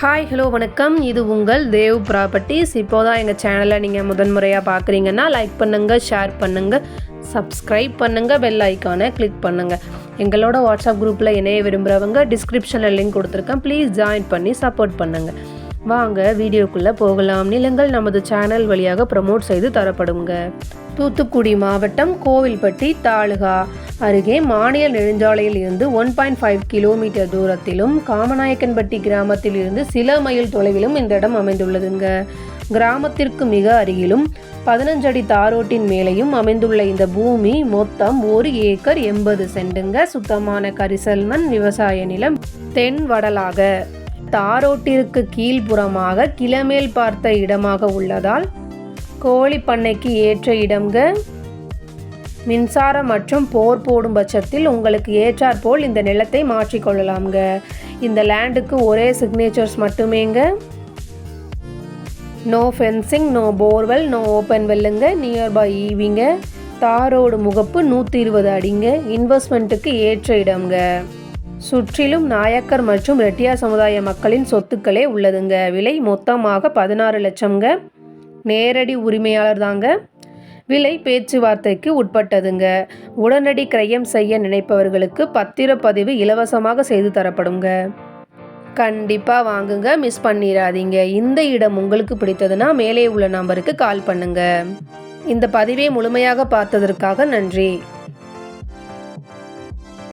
Hi hello வணக்கம். இது உங்கள் தேவ் ப்ராப்பர்ட்டிஸ் இப்போ தான் எங்கள் சேனலை நீங்கள் முதன்முறையாக பார்க்குறீங்கன்னா லைக் பண்ணுங்கள் ஷேர் பண்ணுங்கள் சப்ஸ்கிரைப் பண்ணுங்கள் பெல் ஐக்கானை கிளிக் பண்ணுங்கள் எங்களோட வாட்ஸ்அப் குரூப்பில் இணைய விரும்புகிறவங்க டிஸ்கிரிப்ஷனில் லிங்க் கொடுத்துருக்கேன். ப்ளீஸ் ஜாயின் பண்ணி சப்போர்ட் பண்ணுங்கள் வாங்க வீடியோக்குள்ளே போகலாம். நிலங்கள் நமது சேனல் வழியாக ப்ரமோட் செய்து தரப்படுங்க. தூத்துக்குடி மாவட்டம் கோவில்பட்டி தாலுகா. அருகே மாநில நெடுஞ்சாலையில் இருந்து ஒன் பாயிண்ட் ஃபைவ் கிலோமீட்டர் தூரத்திலும் காமநாயக்கன்பட்டி கிராமத்தில் இருந்து சில மைல் தொலைவிலும் இந்த இடம் அமைந்துள்ளதுங்க. கிராமத்திற்கு மிக அருகிலும் பதினஞ்சடி தாரோட்டின் மேலேயும் அமைந்துள்ள இந்த பூமி மொத்தம் ஒரு ஏக்கர் எண்பது சென்டுங்க. சுத்தமான கரிசல்மண் விவசாய நிலம் தென் வடலாக தாரோட்டிற்கு கீழ்ப்புறமாக கிளமேல் பார்த்த இடமாக உள்ளதால் கோழி பண்ணைக்கு ஏற்ற இடம்ங்க. மின்சாரம் மற்றும் போர் போடும் பட்சத்தில் உங்களுக்கு ஏற்றாற்போல் இந்த நிலத்தை மாற்றிக்கொள்ளலாம்ங்க இந்த லேண்டுக்கு ஒரே signatures மட்டுமேங்க. No fencing no borewell no open வெல்லுங்க nearby ஈவிங்க தாரோடு முகப்பு நூற்றி இருபது அடிங்க. இன்வெஸ்ட்மெண்ட்டுக்கு ஏற்ற இடம்ங்க. சுற்றிலும் நாயக்கர் மற்றும் ரெட்டியார் சமுதாய மக்களின் சொத்துக்களே உள்ளதுங்க. விலை மொத்தமாக பதினாறு லட்சம்ங்க. நேரடி உரிமையாளர் தாங்க. விலை பேச்சுவார்த்தைக்கு உட்பட்டதுங்க. உடனடி கிரயம் செய்ய நினைப்பவர்களுக்கு பத்திரப்பதிவு இலவசமாக செய்து தரப்படுங்க. கண்டிப்பாக வாங்குங்க மிஸ் பண்ணிடாதீங்க இந்த இடம் உங்களுக்கு பிடித்ததுன்னா மேலே உள்ள நம்பருக்கு கால் பண்ணுங்க. இந்த பதிவை முழுமையாக பார்த்ததற்காக நன்றி.